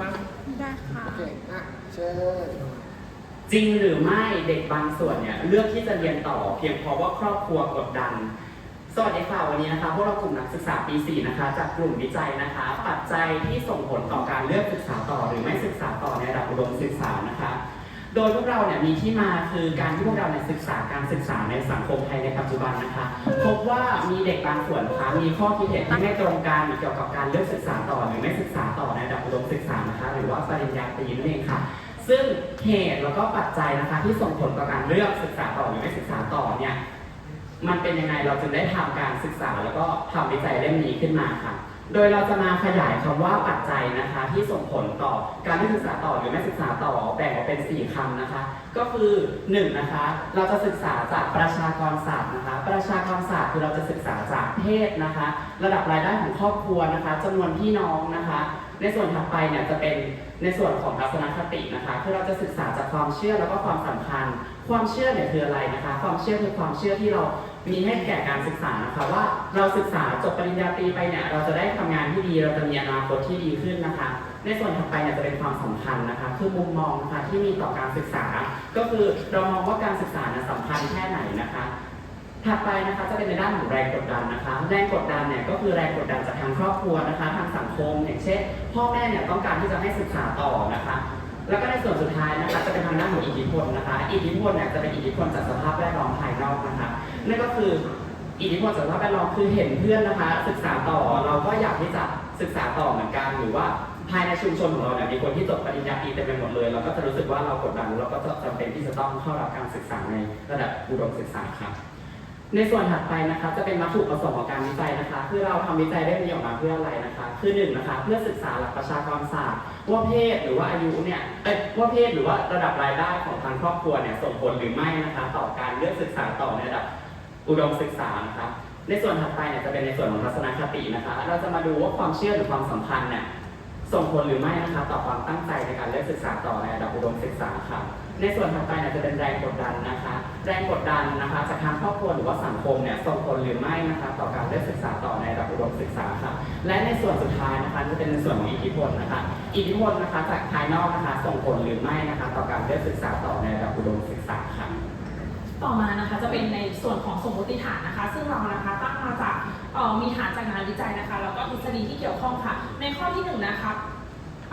ได้ไหมได้ค่ะ โอเคอะเชิญจริงหรือไม่เด็กบางส่วนเนี่ยเลือกที่จะเรียนต่อ เพียงเพราะว่าครอบครัวกดดัน สวัสดีค่ะวันนี้นะคะพวกเรากลุ่มนักศึกษาปี 4 นะคะ จากกลุ่มวิจัยนะคะ ปัจจัยที่ส่งผลต่อการเลือกศึกษาต่อ หรือไม่ศึกษาต่อในระดับอุดมศึกษานะคะ โดยพวกเราเนี่ยมีที่มาคือการที่พวกเราเนี่ยศึกษาการศึกษาในสังคมไทยในปัจจุบันนะคะ พบว่ามีเด็กบางส่วนนะคะมีข้อคิดเห็นที่ไม่ตรงกันเกี่ยวกับการเลือกศึกษาต่อหรือไม่ศึกษาต่อในระดับอุดมศึกษานะคะ หรือว่าปริญญาตรีนั่นเองค่ะ ซึ่งเหตุแล้วก็ปัจจัยนะคะที่ส่งผลต่อการเลือกศึกษาต่อหรือไม่ศึกษาต่อเนี่ยมันเป็นยังไงเราจึงได้ทำการศึกษาแล้วก็ทำวิจัยเล่มนี้ขึ้นมาค่ะ โดยเราจะมาขยายคำว่าปัจจัยนะคะ ที่ส่งผลต่อการได้ศึกษาต่อหรือไม่ศึกษาต่อแบ่งออกเป็น 4คำนะคะ ก็คือ1นะคะเราจะศึกษาจากประชากรศาสตร์นะคะ ประชากรศาสตร์คือเราจะศึกษาจากเพศนะคะ ระดับรายได้ของครอบครัวนะคะจำนวนพี่น้องนะคะในส่วนถัดไปเนี่ยจะเป็นในส่วนของทัศนคตินะคะคือเราจะศึกษาจากความเชื่อแล้วก็ความสำคัญความเชื่อเนี่ยคืออะไรนะคะ ความเชื่อคือความเชื่อที่เรา มีให้แก่การศึกษานะคะว่าเราศึกษาจบปริญญาตรีไปเนี่ยเราจะได้ทำงานที่ดี เราจะมีอนาคตที่ดีขึ้นนะคะ ในส่วนถัดไปเนี่ยจะเป็นความสำคัญนะคะ คือมุมมองนะคะที่มีต่อการศึกษา ก็คือเรามองว่าการศึกษาเนี่ยสำคัญแค่ไหนนะคะถัดไปนะคะจะเป็นในด้านของแรงกดดันนะคะ แรงกดดันเนี่ยก็คือแรงกดดันจากทางครอบครัวนะคะ ทางสังคมอย่างเช่น พ่อแม่เนี่ยต้องการที่จะให้ศึกษาต่อนะคะ แล้วก็ในส่วนสุดท้ายนะคะจะเป็นทางด้านของอิทธิพลนะคะ อิทธิพลเนี่ยจะเป็นอิทธิพลจากสภาพแวดล้อมภายนอกนะคะ นั่นก็คืออิทธิพลจากสภาพแวดล้อมคือเห็นเพื่อนนะคะ ศึกษาต่อเราก็อยากที่จะศึกษาต่อเหมือนกันหรือว่าภายในชุมชนของเราเนี่ยมีคนที่จบปริญญาตรีเต็มไปหมดเลย เราก็จะรู้สึกว่าเรากดดันเราก็จะจำเป็นที่จะต้องเข้ารับการศึกษาในระดับอุดมศึกษาครับในส่วนถัดไปนะคะจะเป็นวัตถุประสงค์ของการวิจัยนะคะคือเราทำวิจัยได้มีออกมาเพื่ออะไรนะคะ คือหนึ่งนะคะเพื่อศึกษาหลักประชากรศาสตร์ว่าเพศหรือว่าอายุเนี่ยเอ้ยว่าเพศหรือว่าระดับรายได้ของทางครอบครัวเนี่ยส่งผลหรือไม่นะคะ ต่อการเลือกศึกษาต่อในระดับ อุดมศึกษานะคะในส่วนถัดไปเนี่ยจะเป็นในส่วนของทัศนคตินะคะ เราจะมาดูว่าความเชื่อหรือความสัมพันธ์เนี่ยส่งผลหรือไม่นะคะต่อความตั้งใจในการเลือกศึกษาต่อในระดับอุดมศึกษาค่ะ ในส่วนถัดไปเนี่ยจะเป็นแรงกดดันนะคะ แรงกดดันนะคะจากทางครอบครัวหรือว่าสังคมเนี่ยส่งผลหรือไม่นะคะต่อการเลือกศึกษาต่อในระดับอุดมศึกษาค่ะ และในส่วนสุดท้ายนะคะจะเป็นในส่วนของอิทธิพลนะคะ อิทธิพลนะคะจากภายนอกนะคะส่งผลหรือไม่นะคะ ต่อการเลือกศึกษาต่อในระดับอุดมศึกษาค่ะ ต่อมานะคะจะเป็นในส่วนของสมมติฐานนะคะ ซึ่งเรานะคะตั้งมาจากออมีฐานจากงานวิจัยนะคะ แล้วก็ทฤษฎีที่เกี่ยวข้องค่ะ ในข้อที่หนึ่งนะคะ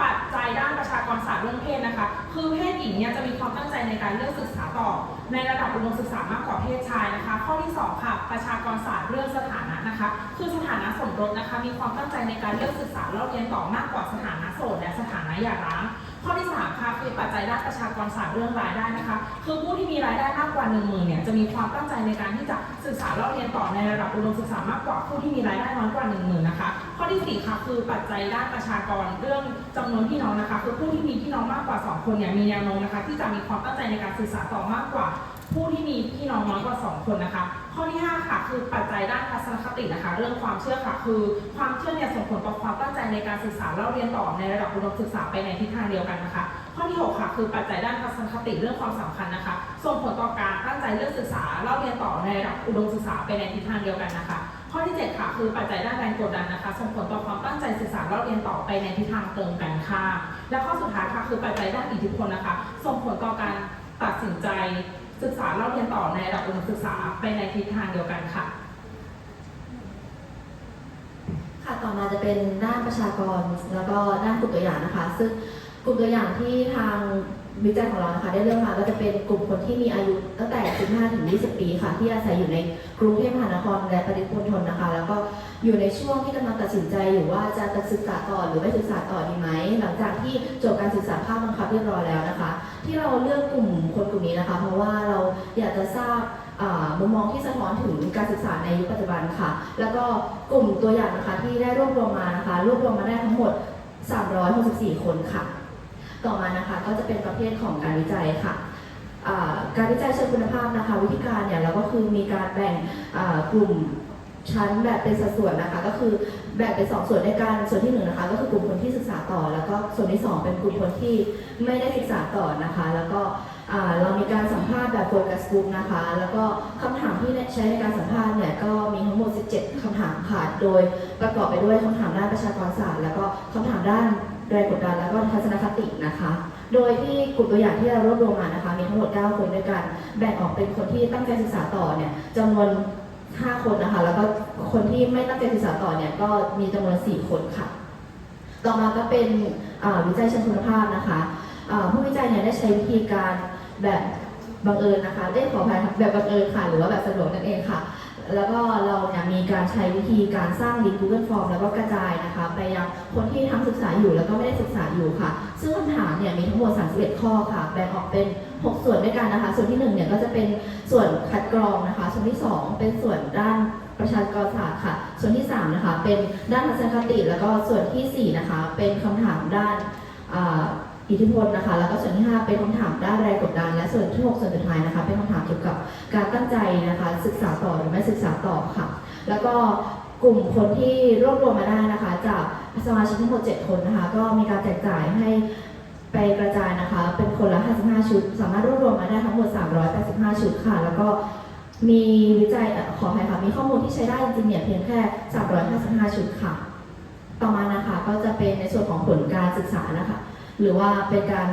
ปัจจัยด้านประชากรศาสตร์เรื่องเพศนะคะ คือเพศหญิงเนี่ยจะมีความตั้งใจในการเลือกศึกษาต่อ ในระดับอุดมศึกษามากกว่าเพศชายนะคะ ข้อที่สองค่ะ ประชากรศาสตร์เรื่องสถานะนะคะ คือสถานะสมรสนะคะ มีความตั้งใจในการเลือกศึกษาเล่าเรียนต่อมากกว่าสถานะโสดและสถานะหย่าร้าง ข้อที่สามค่ะคือปัจจัยด้านประชากรศาสตร์เรื่องรายได้นะคะ คือผู้ที่มีรายได้มากกว่า1 0,000เนี่ยจะมีความตั้งใจในการที่จะศึกษาเล่าเรียนต่อในระดับอุดมศึกษามากกว่าผู้ที่มีรายได้น้อยกว่า1 0,000นะคะ ข้อที่สี่ค่ะคือปัจจัยด้านประชากรเรื่องจำนวนพี่น้องนะคะ คือผู้ที่มีพี่น้องมากกว่า 2 คนเนี่ยมีแนวโน้มนะคะ ที่จะมีความตั้งใจในการศึกษาต่อมากกว่า ผู้ที่มีพี่น้องน้อยกว่า 2 คนนะคะ ข้อที่ 5 ค่ะ คือปัจจัยด้านทัศนคตินะคะ เรื่องความเชื่อค่ะ คือความเชื่อเนี่ยส่งผลต่อความตั้งใจในการศึกษาเล่าเรียนต่อในระดับอุดมศึกษาไปในทิศทางเดียวกันนะคะ ข้อที่ 6 ค่ะ คือปัจจัยด้านทัศนคติเรื่องความสำคัญนะคะ ส่งผลต่อการตั้งใจเลือกศึกษาเล่าเรียนต่อในระดับอุดมศึกษาไปในทิศทางเดียวกันนะคะ ข้อที่ 7 ค่ะ คือปัจจัยด้านแรงกดดันนะคะ ส่งผลต่อความตั้งใจศึกษาเล่าเรียนต่อไปในทิศทางตรงกันข้าและข้อสุดท้ายค่ะ คือปัจจัยด้านอิทธิพลนะคะ ส่งผลต่อการตัดสินใจ ศึกษาเล่าเรียนต่อในระดับอุดมศึกษาไปในทิศทางเดียวกันค่ะ ค่ะต่อมาจะเป็นด้านประชากรแล้วก็ด้านกลุ่มตัวอย่างนะคะ ซึ่งกลุ่มตัวอย่างที่ทาง วิจัยของเรานะคะได้เลือกมาก็จะเป็นกลุ่มคนที่มีอายุตั้งแต่ 15 ถึง 20 ปีค่ะ ที่อาศัยอยู่ในกรุงเทพมหานครและปริมณฑลนะคะ แล้วก็อยู่ในช่วงที่กำลังตัดสินใจอยู่ว่าจะศึกษาต่อหรือไม่ศึกษาต่อดีไหมหลังจากที่จบการศึกษาภาคบังคับเรียบร้อยแล้วนะคะ ที่เราเลือกกลุ่มคนกลุ่มนี้นะคะ เพราะว่าเราอยากจะทราบมุมมองที่สะท้อนถึงการศึกษาในยุคปัจจุบันค่ะ แล้วก็กลุ่มตัวอย่างนะคะที่ได้รวบรวมมานะคะรวบรวมมาได้ทั้งหมด 364 คนค่ะ ต่อมานะคะก็จะเป็นประเภทของการวิจัยค่ะการวิจัยเชิงคุณภาพนะคะวิธีการเนี่ยเราก็คือมีการแบ่งกลุ่มชั้นแบบเป็นสัดส่วนนะคะ ก็คือแบ่งเป็นสองส่วนในการส่วนที่หนึ่งนะคะ ก็คือกลุ่มคนที่ศึกษาต่อ แล้วก็ส่วนที่สองเป็นกลุ่มคนที่ไม่ได้ศึกษาต่อนะคะ แล้วก็เรามีการสัมภาษณ์แบบโฟกัสกลุ่มนะคะ แล้วก็คำถามที่ใช้ในการสัมภาษณ์เนี่ยก็มีทั้งหมด 17คำถามค่ะโดยประกอบไปด้วยคำถามด้านประชากรศาสตร์ แล้วก็คำถามด้าน แรงกดดันแล้วก็ทัศนคตินะคะ โดยที่กลุ่มตัวอย่างที่เรารวบรวมมานะคะ มีทั้งหมด 9 คนด้วยกัน แบ่งออกเป็นคนที่ตั้งใจศึกษาต่อเนี่ยจำนวน 5 คนนะคะ แล้วก็คนที่ไม่ตั้งใจศึกษาต่อเนี่ยก็มีจำนวน 4 คนค่ะ ต่อมาก็เป็นวิจัยเชิงคุณภาพนะคะผู้วิจัยเนี่ยได้ใช้วิธีการแบบบังเอิญนะคะได้ขออภัยแบบบังเอิญค่ะ หรือว่าแบบสะดวกนั่นเองค่ะ แล้วก็เราเนี่ยมีการใช้วิธีการสร้างลิงก์ Google Form แล้วก็กระจายนะคะ ไปยังคนที่ทั้งศึกษาอยู่แล้วก็ไม่ได้ศึกษาอยู่ค่ะ ซึ่งคำถามเนี่ยมีทั้งหมด 31 ข้อค่ะ แบ่งออกเป็น 6 ส่วนด้วยกันนะคะ ส่วนที่1เนี่ยก็จะเป็นส่วนคัดกรองนะคะ ส่วนที่ 2 เป็นส่วนด้านประชากรศาสตร์ค่ะ ส่วนที่ 3 นะคะ เป็นด้านทัศนคติ แล้วก็ส่วนทีสี่4 นะคะ เป็นคำถามด้าน อิทธิพลนะคะ แล้วก็ส่วนที่ 5 เป็นคำถามด้านแรงกดดัน และส่วนที่6ส่วนสุดท้ายนะคะ เป็นคำถามเกี่ยวกับการตั้งใจนะคะ ศึกษาต่อหรือไม่ศึกษาต่อค่ะ แล้วก็กลุ่มคนที่รวบรวมมาได้นะคะ จากสมาชิกทั้งหมด7คนนะคะ ก็มีการแจกจ่ายให้ไปกระจายนะคะ เป็นคนละ 55 ชุด สามารถรวบรวมมาได้ทั้งหมด 385 ชุดค่ะ แล้วก็มีวิจัยขออภัยค่ะ มีข้อมูลที่ใช้ได้จริงๆเนี่ยเพียงแค่ 355 ชุดค่ะ ต่อมานะคะ ก็จะเป็นในส่วนของผลการศึกษานะคะ หรือว่าเป็นการ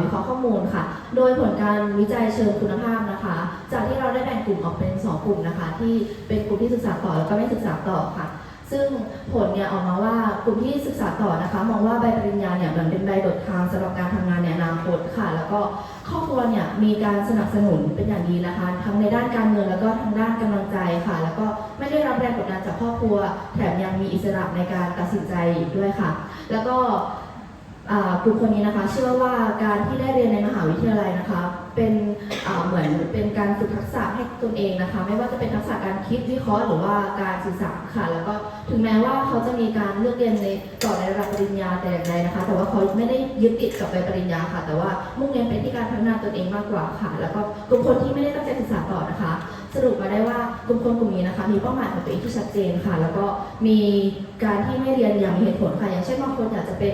วิเคราะห์ข้อมูลค่ะ โดยผลการวิจัยเชิงคุณภาพนะคะ จากที่เราได้แบ่งกลุ่มออกเป็น 2 กลุ่มนะคะ ที่เป็นกลุ่มที่ศึกษาต่อแล้วก็ไม่ศึกษาต่อค่ะซึ่งผลเนี่ยออกมาว่ากลุ่มที่ศึกษาต่อนะคะ มองว่าใบปริญญาเนี่ยเหมือนเป็นใบโดดทางสำหรับการทำงานในอนาคตค่ะ แล้วก็ครอบครัวเนี่ยมีการสนับสนุนเป็นอย่างดีนะคะ ทั้งในด้านการเงินแล้วก็ทางด้านกำลังใจค่ะ แล้วก็ไม่ได้รับแรงกดดันจากครอบครัว แถมยังมีอิสระในการตัดสินใจอีกด้วยค่ะ แล้วก็ อ่ากลุ่มคนนี้นะคะ เชื่อว่าการที่ได้เรียนในมหาวิทยาลัยนะคะ เป็นเหมือนเป็นการฝึกทักษะให้ตนเองนะคะ ไม่ว่าจะเป็นทักษะการคิดวิเคราะห์หรือว่าการสื่อสารค่ะ แล้วก็ถึงแม้ว่าเขาจะมีการเลือกเรียนในต่อในระดับปริญญาแต่อย่างใดนะคะ แต่ว่าเขาไม่ได้ยึดติดกับใบปริญญาค่ะ แต่ว่ามุ่งเน้นไปที่การพัฒนาตนเองมากกว่าค่ะ แล้วก็กลุ่มคนที่ไม่ได้ตั้งใจศึกษาต่อนะคะ สรุปมาได้ว่ากลุ่มคนกลุ่มนี้นะคะ มีเป้าหมายของตัวเองที่ชัดเจนค่ะ แล้วก็มีการที่ไม่เรียนอย่างมีเหตุผลค่ะ อย่างเช่นบางคนอยากจะเป็น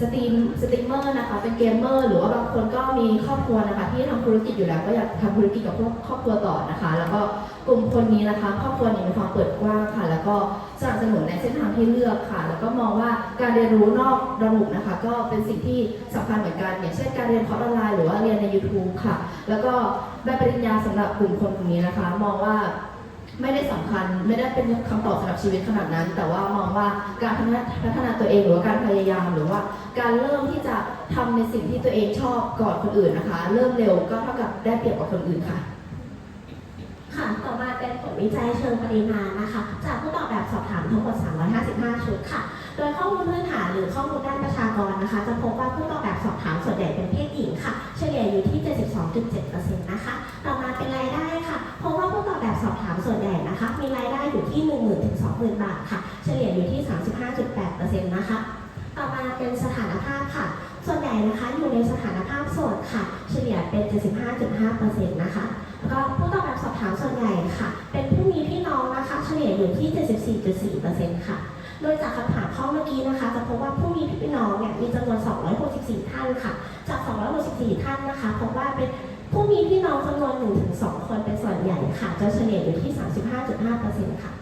สตรีมสตรีมเมอร์นะคะ เป็นเกมเมอร์ หรือว่าบางคนก็มีครอบครัวนะคะ ที่ทำธุรกิจอยู่แล้วก็อยากทำธุรกิจกับพวกครอบครัวต่อนะคะ แล้วก็กลุ่มคนนี้นะคะ ครอบครัวนี่ยมีความเปิดกว้างค่ะ แล้วก็สนับสนุนในเส้นทางที่เลือกค่ะ แล้วก็มองว่าการเรียนรู้นอกระบบนะคะ ก็เป็นสิ่งที่สำคัญเหมือนกันอย่างเช่นการเรียนคอร์สออนไลน์หรือว่าเรียนใน YouTube ค่ะ แล้วก็ใบปริญญาสำหรับกลุ่มคนกลุ่มนี้นะคะ มองว่า ไม่ได้สำคัญไม่ได้เป็นคำตอบสำหรับชีวิตขนาดนั้น แต่ว่ามองว่าการพัฒนาตัวเองหรือว่าการพยายามหรือว่า การเริ่มที่จะทำในสิ่งที่ตัวเองชอบก่อนคนอื่นนะคะ เริ่มเร็วก็เท่ากับได้เปรียบกว่าคนอื่นค่ะ ค่ะ ต่อมาเป็นผลวิจัยเชิงปริมาณนะคะ จากผู้ตอบแบบสอบถามทั้งหมด 355 ชุดค่ะ โดยข้อมูลพื้นฐานหรือข้อมูลด้านประชากรนะคะ จะพบว่าผู้ตอบแบบสอบถามส่วนใหญ่เป็นเพศหญิงค่ะ เฉลี่ยอยู่ที่ 72.7%นะคะ ต่อมาเป็นรายได้ค่ะ เพราะว่าผู้ตอบแบบสอบถามส่วนใหญ่นะคะ มีรายได้อยู่ที่ 10,000ถึง20,000 บาทค่ะ เฉลี่ยอยู่ที่ 35.8%นะคะ ต่อมาเป็นสถานภาพค่ะ ส่วนใหญ่นะคะอยู่ในสถานภาพโสดค่ะ เฉลี่ยเป็น 75.5%นะคะ ก็ผู้ตอบแบบสอบถามส่วนใหญ่ค่ะ เป็นผู้มีพี่น้องนะคะเฉลี่ยอยู่ที่ 74.4%ค่ะ โดยจากคำถามข้อเมื่อกี้นะคะ จะพบว่าผู้มีพี่น้องเนี่ยมีจำนวน 264 ท่านค่ะ จาก 264 ท่านนะคะพบว่าเป็นผู้มีพี่น้องจำนวน1-2 คนเป็นส่วนใหญ่ค่ะจะเฉลี่ยอยู่ที่ 35.5%ค่ะ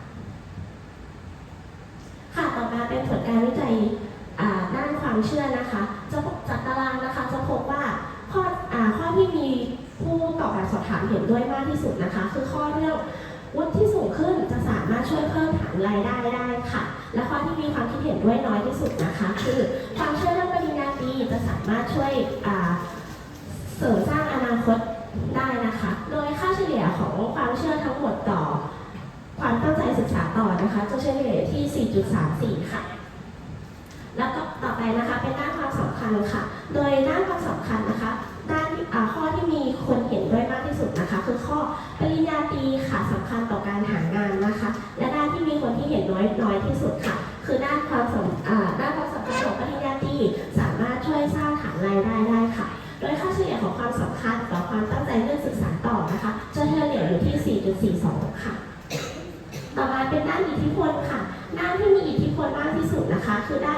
ค่ะต่อมาเป็นผลการวิจัยด้านความเชื่อนะคะ จะจากตารางนะคะจะพบว่าข้อข้อที่มี ผู้ตอบแบบสอบถามเห็นด้วยมากที่สุดนะคะ คือข้อเรื่องวุฒิที่สูงขึ้นจะสามารถช่วยเพิ่มฐานรายได้ได้ค่ะ และข้อที่มีความคิดเห็นด้วยน้อยที่สุดนะคะ คือความเชื่อเรื่องปริญญาตรีจะสามารถช่วยเสริมสร้างอนาคตได้นะคะ โดยค่าเฉลี่ยของความเชื่อทั้งหมดต่อ ความตั้งใจศึกษาต่อนะคะจะเฉลี่ยที่ 4.34 ค่ะ แล้วก็ต่อไปนะคะเป็นด้านความสำคัญค่ะ โดยด้านความสำคัญนะคะ นะคะ คือด้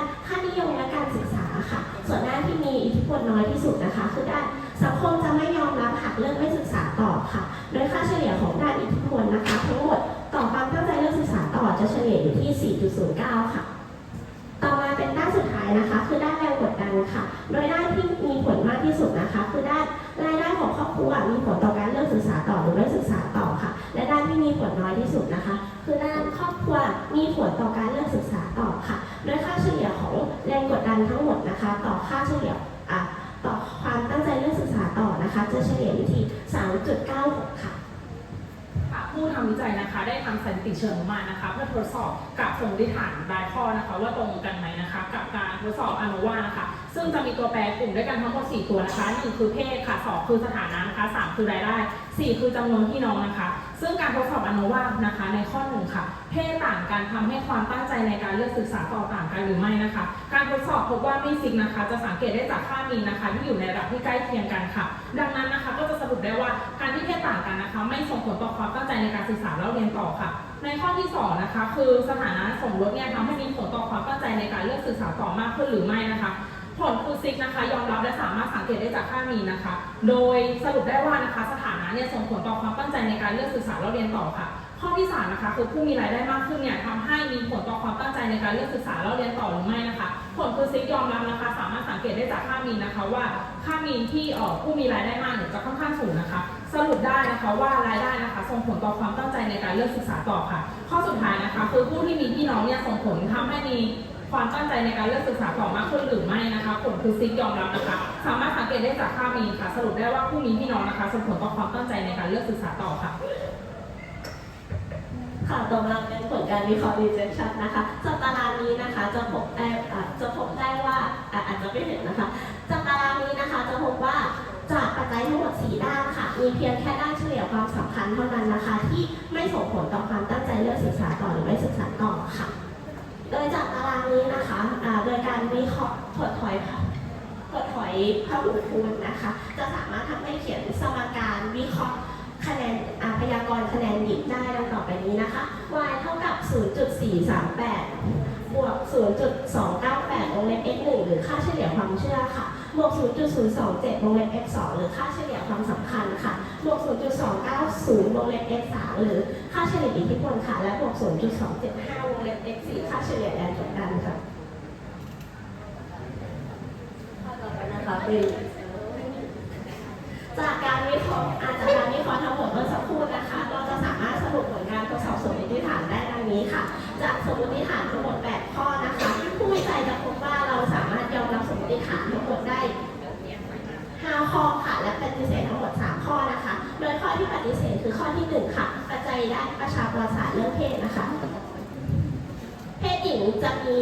ต่อค่าเฉลี่ยอะต่อความตั้งใจเรื่องศึกษาต่อนะคะ จะเฉลี่ยอยู่ที่ 3.96 ค่ะค่ะผู้ทำวิจัยนะคะ ได้ทำสถิติเชิงมุมานนะคะ เพื่อทดสอบกับสมมติฐานรายข้อนะคะ ว่าตรงกันไหมนะคะ กับการทดสอบอนุวานะคะ ซึ่งจะมีตัวแปรกลุ่มด้วยกันทั้งหมด4ตัวนะคะ1คือเพศค่ะ2คือสถานะนะคะ3คือรายได้ 4 คือจำนวนพี่น้องนะคะ ซึ่งการทดสอบอนุวานะคะในข้อหนึ่งค่ะ เพศต่างกันทำให้ความตั้งใจในการเลือกศึกษาต่อต่างกันหรือไม่นะคะ การทดสอบพบว่ามีซิกนะคะ จะสังเกตได้จากค่ามีนะคะ ที่อยู่ในระดับที่ใกล้เคียงกันค่ะ ดังนั้นนะคะก็จะสรุปได้ว่าการที่เพศต่างกันนะคะ ไม่ส่งผลต่อความตั้งใจในการศึกษาแล้วเรียนต่อค่ะในข้อที่สองนะคะคือสถานะสมรสเนี่ยทำให้มีผลต่อความตั้งใจในการเลือกศึกษาต่อมากขึ้นหรือไม่นะคะ ผลคือซิกนะคะยอมรับและสามารถสังเกตได้จากค่ามีนะคะ โดยสรุปได้ว่านะคะสถานะเนี่ยส่งผลต่อความตั้งใจในการเลือกศึกษาแล้วเรียนต่อค่ะ ข้อที่สามนะคะคือผู้มีรายได้มากขึ้นเนี่ยทำให้มีผลต่อความตั้งใจในการเลือกศึกษาแล้วเรียนต่อหรือไม่นะคะ ผลคือซิกยอมรับนะคะ สามารถสังเกตได้จากค่ามีนนะคะว่าค่ามีนที่เอ่อผู้มีรายได้มากเนี่ยจะค่อนข้างสูงนะคะ สรุปได้นะคะว่ารายได้นะคะส่งผลต่อความตั้งใจในการเลือกศึกษาต่อค่ะ ข้อสุดท้ายนะคะ คือผู้ที่มีพี่น้องเนี่ยส่งผลทำให้มี ความตั้งใจในการเลือกศึกษาต่อมากขึ้นหรือไม่นะคะผลคือซิกยอมรับนะคะ สามารถสังเกตได้จากค่ามีค่ะ สรุปได้ว่าผู้มีพี่น้องนะคะส่งผลต่อความตั้งใจในการเลือกศึกษาต่อค่ะค่ะต่อมาเป็นผลการวิเคราะห์ rejection นะคะจากตารางนี้นะคะจะพบได้อะจะพบได้ว่าอะอาจจะไม่เห็นนะคะจากตารางนี้นะคะจะพบว่าจากปัจจัยทั้งหมด 4 ด้านค่ะ มีเพียงแค่ด้านเฉลี่ยความสำคัญเท่านั้นนะคะ ที่ไม่ส่งผลต่อความตั้งใจเลือกศึกษาต่อหรือไม่ศึกษาต่อค่ะ โดยจากตารางนี้นะคะอ่าโดยการวิเคราะห์ถดถอยถดถอยพหุคูณนะคะ จะสามารถทำให้เขียนสมการวิเคราะห์คะแนนพยากรณ์คะแนนดิบได้ดังต่อไปนี้นะคะ y เท่ากับ 0.438 บวก 0.298 วงเล็บ x 1หรือค่าเฉลี่ยความเชื่อค่ะ บวก 0.027 วงเล็บ x 2หรือค่าเฉลี่ยความสำคัญค่ะ บวก 0.290 วงเล็บ x 3หรือค่าเฉลี่ยอิทธิพลค่ะ และบวก 0.275 วงเล็บ x 4ค่าเฉลี่ยแรงกดดันค่ะต่อไปนะคะเป็นจากการวิเคราะห์อาจากการวิเคราะห์ทั้งหมดเมื่อสักครู่นะคะ เราจะสามารถสรุปผลการทดสอบสมมติฐานได้ดังนี้ค่ะ จากสมมติฐานทั้งหมด 8 ข้อนะคะ ผู้วิจัยจะพบว่าเราสามารถยอมรับสมมติฐานทั้งหมดได้ 5ข้อค่ะ และปฏิเสธทั้งหมด 3 ข้อนะคะ โดยข้อที่ปฏิเสธคือข้อที่ 1 ค่ะ ปัจจัยด้านประชากรศาสตร์เรื่องเพศนะคะ เพศหญิงจะมี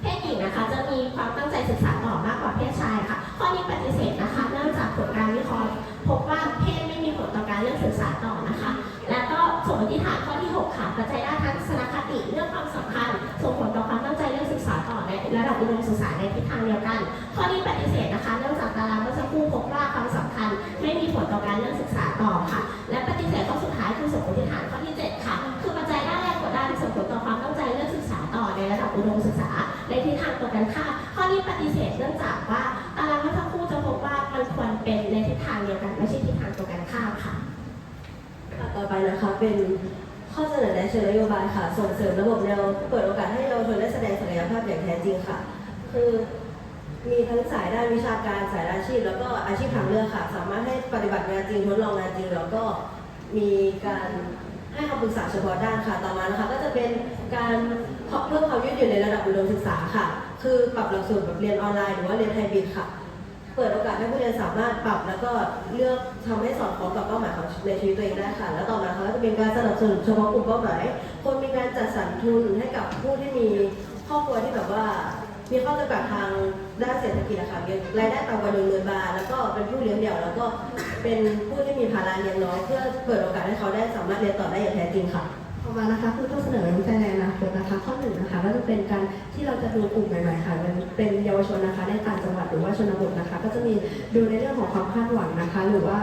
เพศหญิงนะคะ จะมีความตั้งใจศึกษาต่อมากกว่าเพศชายค่ะ ข้อนี้ปฏิเสธนะคะ เนื่องจากผลการวิเคราะห์พบว่าเพศไม่มีผลต่อการเลือกศึกษาต่อนะคะ และก็สมมติฐานข้อที่ 6 ค่ะ ปัจจัยด้านทัศนคติเรื่องความสำคัญส่งผลต่อ ระดับอุดมศึกษาในทิศทางเดียวกัน ข้อนี้ปฏิเสธนะคะ เนื่องจากตารางเมื่อสักครู่พบว่าความสำคัญไม่มีผลต่อการเลือกศึกษาต่อค่ะ และปฏิเสธข้อสุดท้ายคือสมมติฐานข้อที่ 7 ค่ะ คือปัจจัยด้านแรงกดดันส่งผลต่อความตั้งใจเลือกศึกษาต่อในระดับอุดมศึกษาในทิศทางตรงกันข้ามข้อนี้ปฏิเสธเนื่องจากว่าตารางเมื่อสักครู่จะพบว่ามันควรเป็นในทิศทางเดียวกันไม่ใช่ทิศทางตรงกันข้ามค่ะค่ะต่อไปนะคะเป็น ข้อเสนอแนะเชิงนโยบายค่ะ ส่งเสริมระบบแนวเปิดโอกาสให้เยาวชนได้แสดงศักยภาพอย่างแท้จริงค่ะ คือมีทั้งสายด้านวิชาการสายอาชีพ แล้วก็อาชีพทางเลือกค่ะ สามารถให้ปฏิบัติงานจริงทดลองงานจริง แล้วก็มีการให้คำปรึกษาเฉพาะด้านค่ะ ต่อมานะคะก็จะเป็นการเพิ่มความยืดหยุ่นในระดับอุดมศึกษาค่ะ คือปรับหลักสูตรแบบเรียนออนไลน์หรือว่าเรียนไฮบริดค่ะ เปิดโอกาสให้ผู้เรียนสามารถปรับ แล้วก็เลือกทำให้สอดคล้องกับเป้าหมายของในชีวิตตัวเองได้ค่ะ แล้วต่อมานะคะก็จะเป็นการสนับสนุนเฉพาะกลุ่มเป้าหมายควรมีการจัดสรรทุนให้กับผู้ที่มีครอบครัวที่แบบว่า มีข้อจำกัดทางด้านเศรษฐกิจนะคะรายได้ต่ำกว่าหนึ่งหมื่นบาท แล้วก็เป็นผู้เลี้ยงเดี่ยว แล้วก็เป็นผู้ที่มีภาระเลี้ยงน้อยเพื่อเปิดโอกาสให้เขาได้สามารถเรียนต่อได้อย่างแท้จริงค่ะ มานะคะคือข้อเสนอวิจัยในอนาคตนะคะข้อหนึ่งนะคะก็จะเป็นการที่เราจะดูกลุ่มใหม่ๆค่ะเป็นเป็นเยาวชนนะคะในต่างจังหวัดหรือว่าชนบทนะคะ ก็จะมีดูในเรื่องของความคาดหวังนะคะ หรือว่า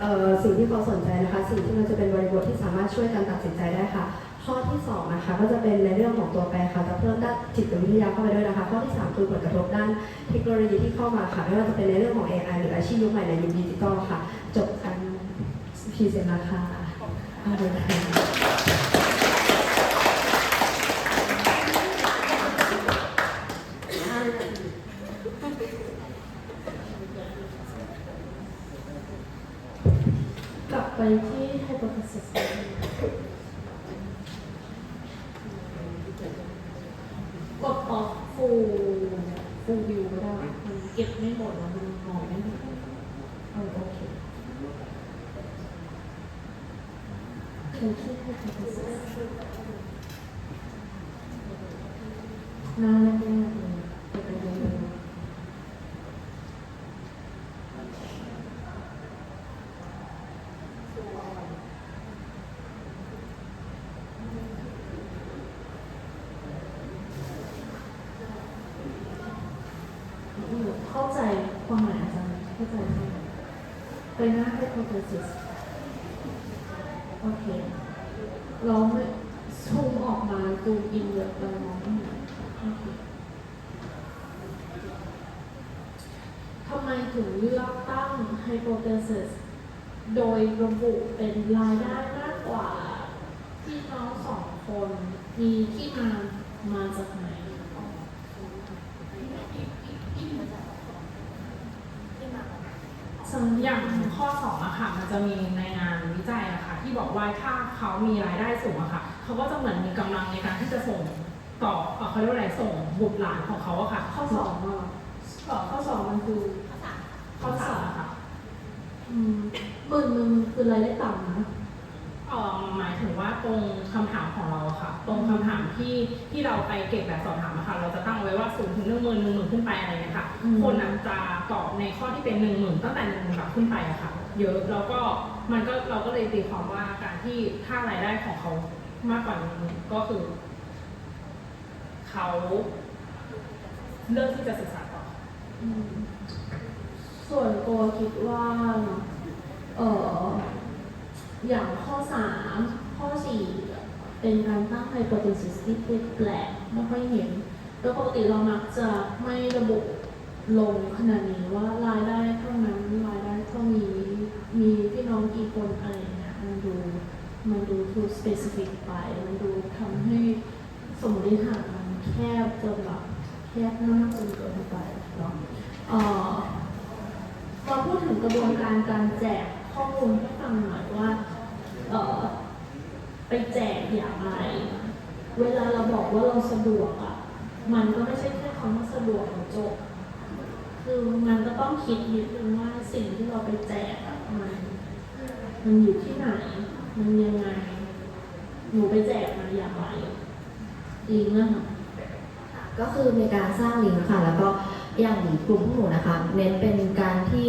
เอ่อสิ่งที่เขาสนใจนะคะสิ่งที่มันจะเป็นบริบทที่สามารถช่วยกันตัดสินใจได้ค่ะ ข้อที่สองนะคะก็จะเป็นในเรื่องของตัวแปรค่ะจะเพิ่มด้านจิตวิทยาเข้าไปด้วยนะคะ ข้อที่สามคือผลกระทบด้านเทคโนโลยีที่เข้ามาค่ะไม่ว่าจะเป็นในเรื่องของ AI หรืออาชีพยุคใหม่ในยุคดิจิทัลค่ะ จบกันพรีเซนต์ราคาขอบคุณค่ะ ไปที่ไฮโปกาซิสกดออกฟูฟูวิวก็ได้มันเก็บไม่หมดมันหอยไม่หมดโอเคไปที่ไฮโปคาซิสมาเลย ไปหน้า hypothesis โอเคเราไม่ซูมออกมาดูอินเยอะไปมองไม่เห็นโอเคทำไมถึงเลือกตั้ง hypothesis โดยระบุเป็นรายได้มากกว่าพี่น้องสองคนมีที่มามาจากไหนอย่าง ข้อ2อะค่ะมันจะมีในงานวิจัยอะค่ะที่บอกว่าถ้าเขามีรายได้สูงอะค่ะเขาก็จะเหมือนมีกำลังในการที่จะส่งต่อเอ่อเขาเรียกว่าอะไรส่งบุตรหลานของเขาอะค่ะ ข้อสองอะเอ่อข้อสองมันคือข้อสามอะค่ะ อืมหมื่นหนึ่งคือรายได้ต่ำนะเอ่อหมายถึงว่าตรงคำถามของเราอะค่ะ ตรงคำถามที่ที่เราไปเก็บแบบสอบถามอะค่ะ เราจะตั้งไว้ว่าสูงถึงหนึ่งหมื่นหนึ่งหมื่นขึ้นไปอะไรเงี้ยค่ะอืมคนอะจะตอบในข้อที่เป็นหนึ่งหมื่นตั้งแต่หนึ่งหมื่นบาทขึ้นไปอะค่ะ เยอะแล้วก็มันก็เราก็เลยตีความว่าการที่ค่ารายได้ของเขามากกว่าหนึ่งหมื่นก็คือ เขาเลือกที่จะศึกษาต่ออืมส่วนตัวคิดว่าเอ่อ อย่างข้อสามข้อสี่เป็นการตั้งไฮโปเทซิสที่แปลกไม่ค่อยเห็นโดยปกติเรามักจะไม่ระบุลงขนาดนี้ว่ารายได้เท่านั้นรายได้เท่านี้ มีพี่น้องกี่คนอะไรเงี้ยมันดูมันดู too specific ไป มันดูทำให้สมมติฐานมันแคบจนแบบแคบมากจนเกินไปเนาะเออมาพูดถึงกระบวนการการแจก ข้อมูลให้ฟังหน่อยว่าเออไปแจกอย่างไร เวลาเราบอกว่าเราสะดวกอะ มันก็ไม่ใช่แค่คำว่าสะดวกแล้วจบ คือมันก็ต้องคิดนิดนึงว่าสิ่งที่เราไปแจกอะมันมันอยู่ที่ไหน มันยังไง หนูไปแจกมันอย่างไรดีมากก็คือมีการสร้างลิงก์ค่ะ แล้วก็อย่างกลุ่มพวกหนูนะคะ เน้นเป็นการที่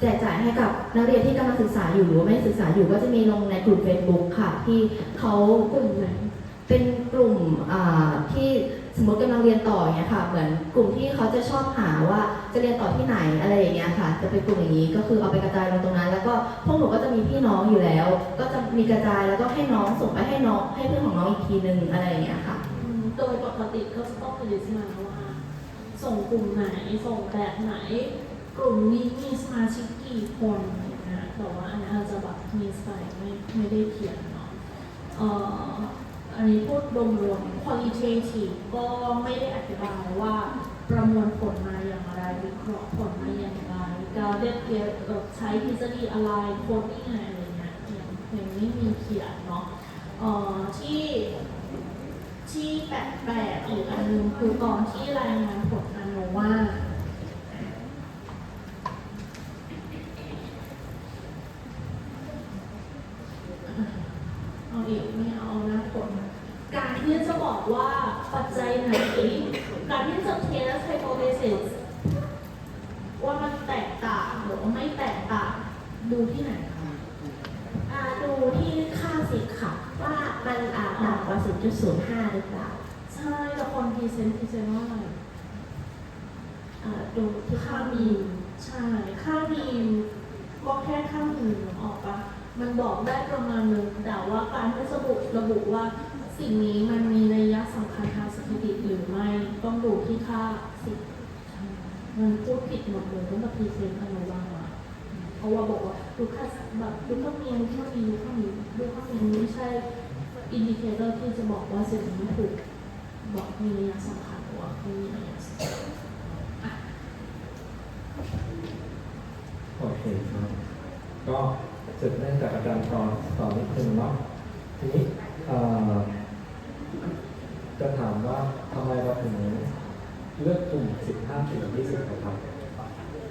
แจกจ่ายให้กับนักเรียนที่กำลังศึกษาอยู่หรือไม่ศึกษาอยู่ก็จะมีลงในกลุ่ม Facebook ค่ะ ที่เขากลุ่มเป็นกลุ่มที่สมมติกำลังเรียนต่ออย่างเงี้ยค่ะ เหมือนกลุ่มที่เขาจะชอบหาว่าจะเรียนต่อที่ไหนอะไรอย่างเงี้ยค่ะ จะเป็นกลุ่มอย่างนี้ก็คือเอาไปกระจายลงตรงนั้น แล้วก็พวกหนูก็จะมีพี่น้องอยู่แล้ว ก็จะมีกระจายแล้วก็ให้น้องส่งไปให้น้องให้เพื่อนของน้องอีกทีนึงอะไรอย่างเงี้ยค่ะโดยปกติก็จะต้องไปลิสต์มาว่าส่งกลุ่มไหนส่งแบบไหน กลุ่มนี้มีสมาชิกกี่คนนะแต่ว่าอันนี้อาจจะแบบมีสไตล์ไม่ไม่ได้เขียนเนาะเอ่ออันนี้พูดรวมๆ qualitative ก็ไม่ได้อธิบายว่าประมวลผลมาอย่างไรวิเคราะห์ผลมาอย่างไรการเรียกเรียนเอ่อใช้ทฤษฎีอะไรโคดิ้งอะไรเงี้ยยังยังไม่มีเขียนเนาะเอ่อที่ที่แปลกๆอีกอันหนึงคือตอนที่รายงานผลอนุว่าอีกไม่เอานะผล การที่จะบอกว่าปัจจัยไหน การที่จะเทสไฮโปเทซิสว่ามันแตกต่างหรือว่าไม่แตกต่างดูที่ไหนคะ อ่าดูที่ค่าสิค่ะ ว่ามันอ่าต่ำกว่า 0.05 หรือเปล่า ใช่แต่คนพรีเซนต์พรีเซนต์ว่าอะไรอ่าดูที่ค่ามีมีมใช่ค่ามีก็แค่ค่ามีมออกปะมันบอกได้ประมาณนึงแต่ว่าการที่ระบุระบุว่าสิ่งนี้มันมีนัยะสำคัญทางสถิติหรือไม่ต้องดูที่ค่าสิบใช่มันพูดผิดหมดเลยตั้งแต่พรีเซนต์อะไรบ้างมาเพราะว่าบอกว่าดูค่าแบบดูค่ามีมค่ามีค่ามีดูค่ามีไม่ใช่อินดิเคเตอร์ที่จะบอกว่าสิ่งนี้ถูก บอกมีนัยะสำคัญหรือว่าไม่มีนัยะสำคัญโอเคครับ ก็สืบเนื่องจากอาจารย์ตอนตอนนิดนึงเนาะทีนี้จะถามว่าทำไมเราถึงเลือกกลุ่ม 15 ถึง 20ครับ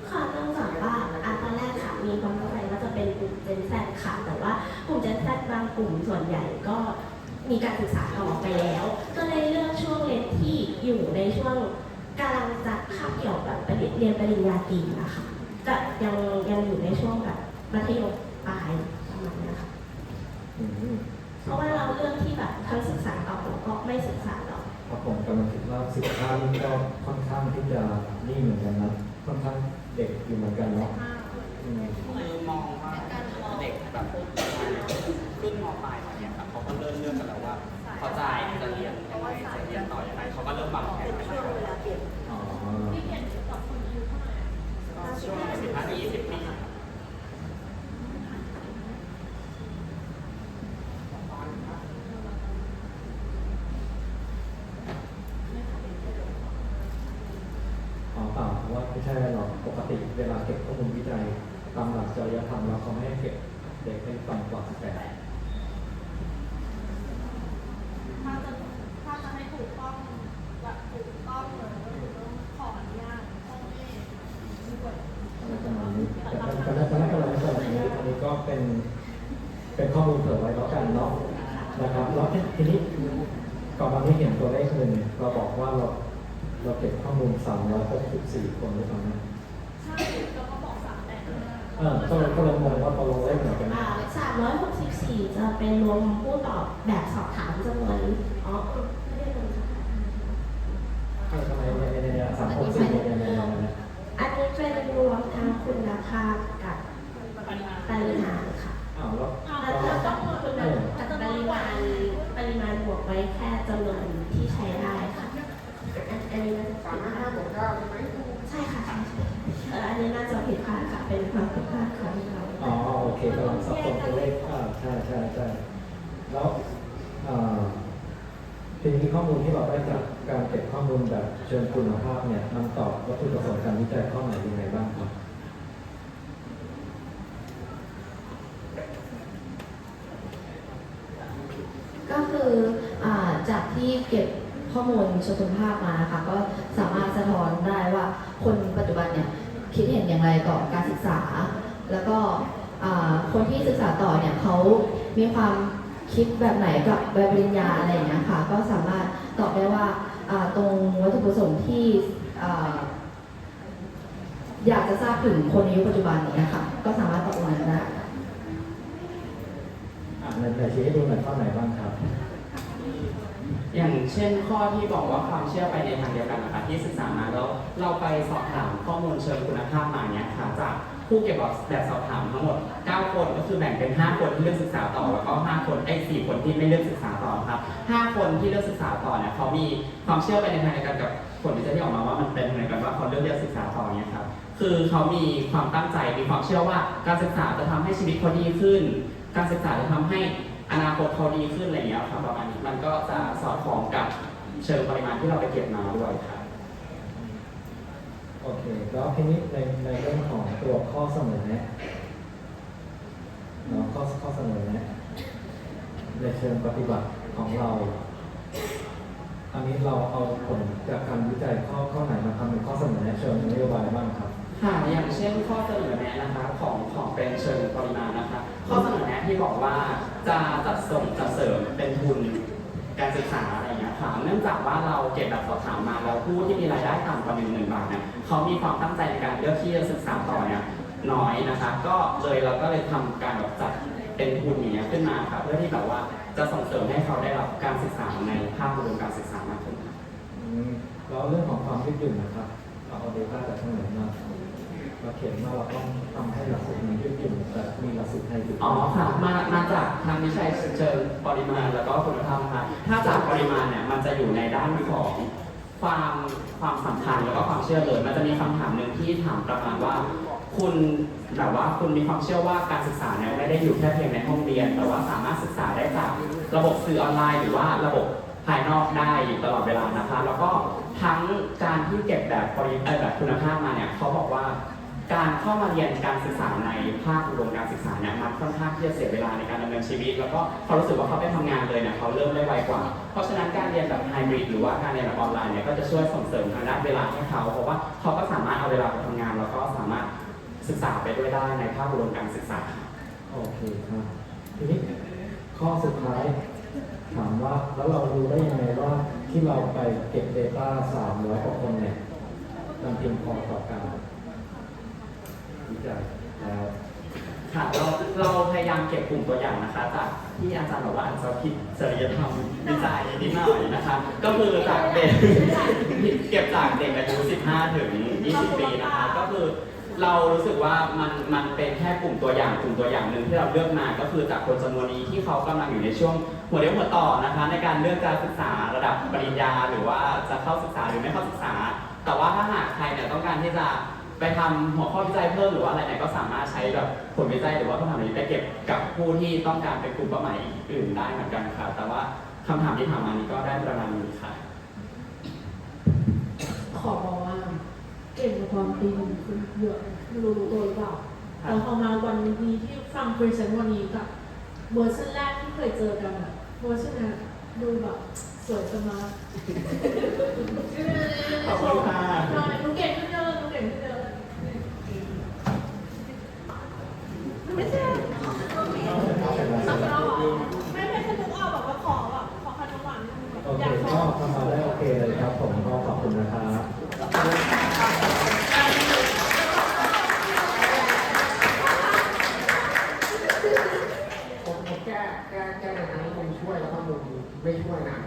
ค่ะเนื่องจากว่าอะตอนแรกค่ะมีความเข้าใจว่าจะเป็นกลุ่ม Gen Z ค่ะ แต่ว่ากลุ่ม Gen Z บางกลุ่มส่วนใหญ่ก็ มีการศึกษาต่อไปแล้ว ก็เลยเลือกช่วงเรียนที่อยู่ในช่วงกำลังจะเข้าเกี่ยวกับประเด็นเรียนปริญญาตรีนะคะจะยังยังอยู่ในช่วงแบบมัธยมปลายประมาณนี้ค่ะอืมเพราะว่าเราเลือกที่แบบทั้งศึกษาต่อแล้วก็ไม่ศึกษาต่อครับผมกำลังคิดว่า15นี่ก็ค่อนข้างที่จะนี่เหมือนกันนะค่อนข้างเด็กอยู่เหมือนกันเนาะอืมคือมองว่าเด็กแบบขึ้นมปลายมา เนี่ยครับเขาก็เริ่มเลือกกันแล้วว่าเขาจะจะเรียนยังไงจะเรียนต่อยังไงเขาก็เริ่มวางแผนไว้แล้ว อ๋อ ช่วงสิบห้ายี่สิบปี อ๋อเปล่าเพราะว่าไม่ใช่อะไรหรอกปกติเวลาเก็บข้อมูลวิจัย ตามหลักจริยธรรมเราเขาไม่ให้เก็บเด็กให้ต่ำกว่า18 ถ้าจะถ้าจะให้ถูกต้องแบบถูกต้องเลยก็คือต้องขออนุญาตพ่อแม่ด้วย อะไรประมาณนี้แต่ตอนแรกตอนแรกก็เราไม่ใช่แบบนี้อันนี้ก็เป็นเป็นข้อมูลเผื่อไว้แล้วกันเนาะนะครับแล้ว ทีนี้ก่อนมาที่เห็นตัวเลขหนึ่งเราบอกว่าเราเราเก็บข้อมูล364คนหรือเปล่านะใช่แล้วก็บอกสามแปดห้าเออก็เลยก็เลยงงว่าตกลงเลขเหมือนกันไหมอ่า364จะเป็นรวมผู้ตอบแบบสอบถามจำนวน กำลังสับสนตัวเลขอ่าใช่ใช่ใช่แล้วอ่าทีนี้ข้อมูลที่เราได้จากการเก็บข้อมูลแบบเชิงคุณภาพเนี่ยมันตอบวัตถุประสงค์การวิจัยข้อไหนยังไงบ้างครับก็คืออจากที่เก็บข้อมูลเชิงคุณภาพมานะคะก็สามารถสะท้อนได้ว่าคนปัจจุบันเนี่ยคิดเห็นอย่างไรต่อการศึกษา แล้วก็ คนที่ศึกษาต่อเนี่ยเขามีความคิดแบบไหนกับใบปริญญาอะไรอย่างเงี้ยค่ะ ก็สามารถตอบได้ว่าตรงวัตถุประสงค์ที่ออยากจะทราบถึงคนในยุคปัจจุบันนี้ค่ะ ก็สามารถตอบตรงนั้นได้อ่าในในชี้ให้ดูหน่อยข้อไหนบ้างครับ อย่างเช่นข้อที่บอกว่าความเชื่อไปในทางเดียวกันนะคะที่ศึกษามาแล้วเราไปสอบถามข้อมูลเชิงคุณภาพมาเนี่ยค่ะจาก ผู้เก็บแบบสอบถามทั้งหมด 9 คนก็คือแบ่งเป็น 5 คนที่เลือกศึกษาต่อแล้วก็ 5 คนไอ้4คนที่ไม่เลือกศึกษาต่อครับ 5 คนที่เลือกศึกษาต่อเนี่ยเขามีความเชื่อไปในทางเดียวกันกับผลวิจัยที่ออกมาว่ามันเป็นเหมือนกันว่าเขาเลือกเลือกศึกษาต่อเนี่ยครับ คือเขามีความตั้งใจมีความเชื่อว่าการศึกษาจะทำให้ชีวิตเขาดีขึ้น การศึกษาจะทำให้อนาคตเขาดีขึ้นอะไรอย่างเงี้ยครับประมาณนี้มันก็จะสอดคล้องกับเชิงปริมาณที่เราไปเก็บมาด้วยครับ โอเคแล้วทีนี้ในในเรื่องของตัวข้อเสนอแนะเนาะข้อข้อเสนอแนะในเชิงปฏิบัติของเรา อันนี้เราเอาผลจากการวิจัยข้อข้อไหนมาทำเป็นข้อเสนอแนะเชิงนโยบายบ้างครับค่ะอย่างเช่นข้อเสนอแนะนะคะของของเป็นเชิงปริมาณนะคะข้อเสนอแนะที่บอกว่าจะจัดส่งจัดเสริมเป็นทุนการศึกษาอะไรอย่างเงี้ย ค่ะเนื่องจากว่าเราเก็บแบบสอบถามมาแล้วผู้ที่มีรายได้ต่ำกว่าหนึ่งหมื่นบาทเนี่ยเขามีความตั้งใจในการเลือกที่จะศึกษาต่อเนี่ยน้อยนะคะก็เลยเราก็เลยทำการแบบจัดเป็นทุนอย่างเงี้ยขึ้นมาค่ะเพื่อที่แบบว่าจะส่งเสริมให้เขาได้รับการศึกษาในภาครวมการศึกษามากขึ้นค่ะอืมแล้วเรื่องของความยืดหยุ่นนะครับเราเอาเดต้าจากข้างไหนมา เราเขียนว่าเราต้องทำให้หลักสูตรมันยืดหยุ่นแต่มีหลักสูตรไทยอยู่อ๋อค่ะมามาจากทางวิจัยเชิงปริมาณแล้วก็คุณภาพนะคะถ้าจากปริมาณเนี่ยมันจะอยู่ในด้านของความความสัมพันธ์แล้วก็ความเชื่อเลย มันจะมีคำถามหนึ่งที่ถามประมาณว่า คุณแบบว่าคุณมีความเชื่อว่าการศึกษาเนี่ยไม่ได้อยู่แค่เพียงในห้องเรียน แต่ว่าสามารถศึกษาได้จากระบบสื่อออนไลน์ หรือว่าระบบภายนอกได้อยู่ตลอดเวลานะคะ แล้วก็ทั้งการที่เก็บแบบปริเออแบบคุณภาพมาเนี่ยเขาบอกว่า การเข้ามาเรียนการศึกษาในภาคอุดมการศึกษาเนี่ยมันค่อนข้างที่จะเสียเวลาในการดำเนินชีวิต แล้วก็เขารู้สึกว่าเขาไปทำงานเลยเนี่ยเขาเริ่มได้ไวกว่า เพราะฉะนั้นการเรียนแบบไฮบริดหรือว่าการเรียนแบบออนไลน์เนี่ยก็จะช่วยส่งเสริมทางด้านเวลาให้เขา เพราะว่าเขาก็สามารถเอาเวลาไปทำงาน แล้วก็สามารถศึกษาไปด้วยได้ในภาคอุดมการศึกษาโอเคครับทีนี้ข้อสุดท้ายถามว่าแล้วเรารู้ได้ยังไงว่าที่เราไปเก็บ Data 300กว่าคนเนี่ยมันเพียงพอต่อการ วิจัยแล้วค่ะเราเราพยายามเก็บกลุ่มตัวอย่างนะคะ จากที่อาจารย์บอกว่าอาจจะผิดจริยธรรมวิจัยนิดหน่อยนะคะ ก็คือจากเด็กเก็บจากเด็กอายุ 15 ถึง 20 ปีนะคะ ก็คือเรารู้สึกว่ามันมันเป็นแค่กลุ่มตัวอย่างกลุ่มตัวอย่างหนึ่งที่เราเลือกมา ก็คือจากคนจำนวนนี้ที่เขากำลังอยู่ในช่วงหัวเรียวหัวต่อนะคะ ในการเลือกการศึกษาระดับปริญญา หรือว่าจะเข้าศึกษาหรือไม่เข้าศึกษา แต่ว่าถ้าหากใครเนี่ยต้องการที่จะ ไปทำหัวข้อวิจัยเพิ่มหรือว่าอะไรเนี่ยก็สามารถใช้แบบผลวิจัยหรือว่าคำถามนี้ไปเก็บกับผู้ที่ต้องการเป็นกลุ่มเป้าหมายอื่นได้เหมือนกันค่ะแต่ว่าคำถามที่ถามมานี้ก็ได้ประมาณนี้ค่ะ ขอบอกว่า เก่งกว่าความปีหนึ่งคือเยอะไม่รู้รู้ตัวหรือเปล่าแต่พอมาวันนี้ที่ฟังพรีเซนต์วันนี้กับเวอร์ชันแรกที่เคยเจอกันอะเวอร์ชันนั้นดูแบบสวยสมาร์ทขอบคุณค่ะใช่หนูเก่งขึ้นเยอะหนูเก่งขึ้นเยอะ โอเคอยากขก็อทำมาได้โอเคเลยครับผมก็ขอบคุณนะครับผมผมแก้แก้แก้ในทางที่มุมช่วยแล้วก็มุมไม่ช่วยนะ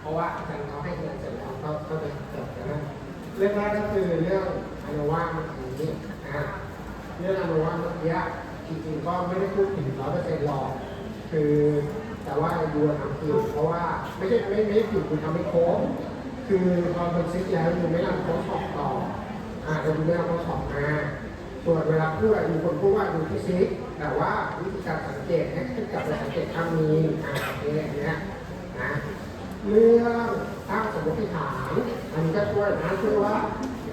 เพราะว่าอาจารย์เขาให้คะแนเสร็จแล้วก็ก็จะจบแล้วนะเรื่องแรกก็คือเรื่องอนุวาเมื่อกี้นะเรื่องอนุวาเมื่อกี้ จริงๆก็ไม่ได้พูดถึงร้อยเปอร์เซ็นต์หรอกคือแต่ว่ายูทำผิดเพราะว่าไม่ใช่ไม่ไม่ได้ผิดคุณทำไม่โครบคือพอเป็นซิกแล้วยูไม่นำโค้ชสอบต่ออ่าเรายูไม่นำโค้ชสอบมาส่วนเวลาพูดอะอยู่คนพูดว่าอยู่ที่ซิกแต่ว่าวิธีการสังเกตให้กลับไปสังเกตข้างมีอ่าโอเคอย่างเงี้ยนะเรื่องตั้งสมมติฐานอันนี้ก็ช่วยนะช่วยว่า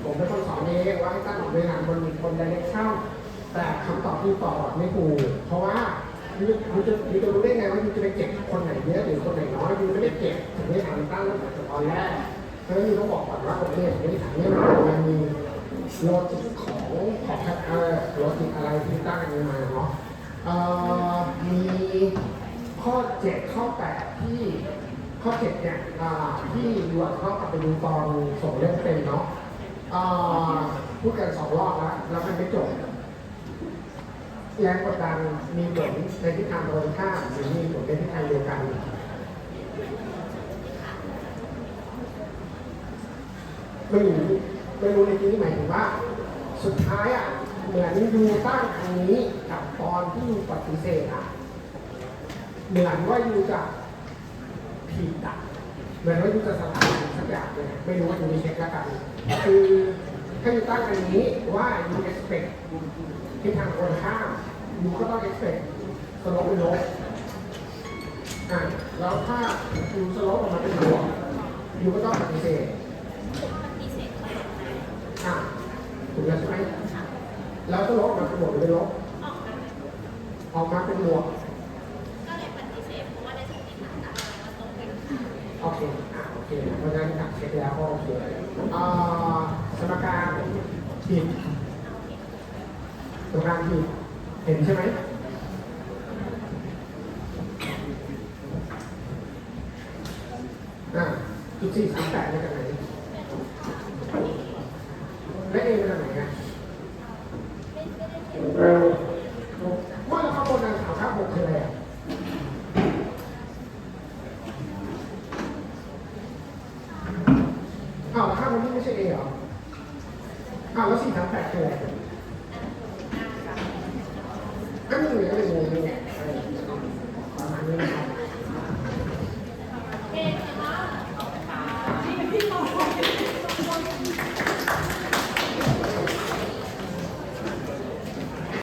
ผมเป็นคนสอนเองว่าให้ตั้งสมมติฐาบนบน direction แต่คำตอบที่ตอบไม่ถูกเพราะว่ายูยูจะยูจะรู้ได้ไงว่ายูจะไปเก็บคนไหนเยอะหรือคนไหนน้อยยูไม่ได้เก็บสมมติฐานตั้งแต่ตอนแรกเพราะนั้นยูต้องบอกก่อนว่าโอเคสมมติฐานเนี้มันมีโลจิกของของแพทเออโลจิกอะไรที่ตั้งกันมาเนาะเอ่อมีข้อเจ็ดข้อแปดที่ข้อเจ็ดเนี่ยที่ดูอะก็กลับไปดูตอนส่งเล่มเป็นเนาะพูดกันสองรอบแล้วแล้วมันไม่จบ แรงกดดันมีผลในทิศทางตรงข้ามหรือมีผลในทิศทางเดียวกันไม่รู้ไม่รู้ในที่นี้หมายถึงว่า สุดท้ายอะเหมือนยูตั้งอันนี้กับตอนที่ยูปฏิเสธอะเหมือนว่ายูจะผิดอะเหมือนว่ายูจะสถานสักอย่างเลยไม่รู้ว่ายูมีเช็คแล้วกันคือถ้ายูตั้งอันนี้ว่ายู expect ที่ทางคนข้ามยูก็ต้อง expect สลบเป็นลบอะแล้วถ้ายูสลบออกมาเป็นบวกยูก็ต้องปฏิเสธอะถูกแล้วใช่ไหมแล้วก็ลบมาเป็นบวกหรือเป็นลบออกมาเป็นบวกโอเค อะโอเค เพราะฉะนั้นจับเช็คแล้วก็โอเคอ่าสมการผิด ตรงกลางคือเห็นใช่ไหม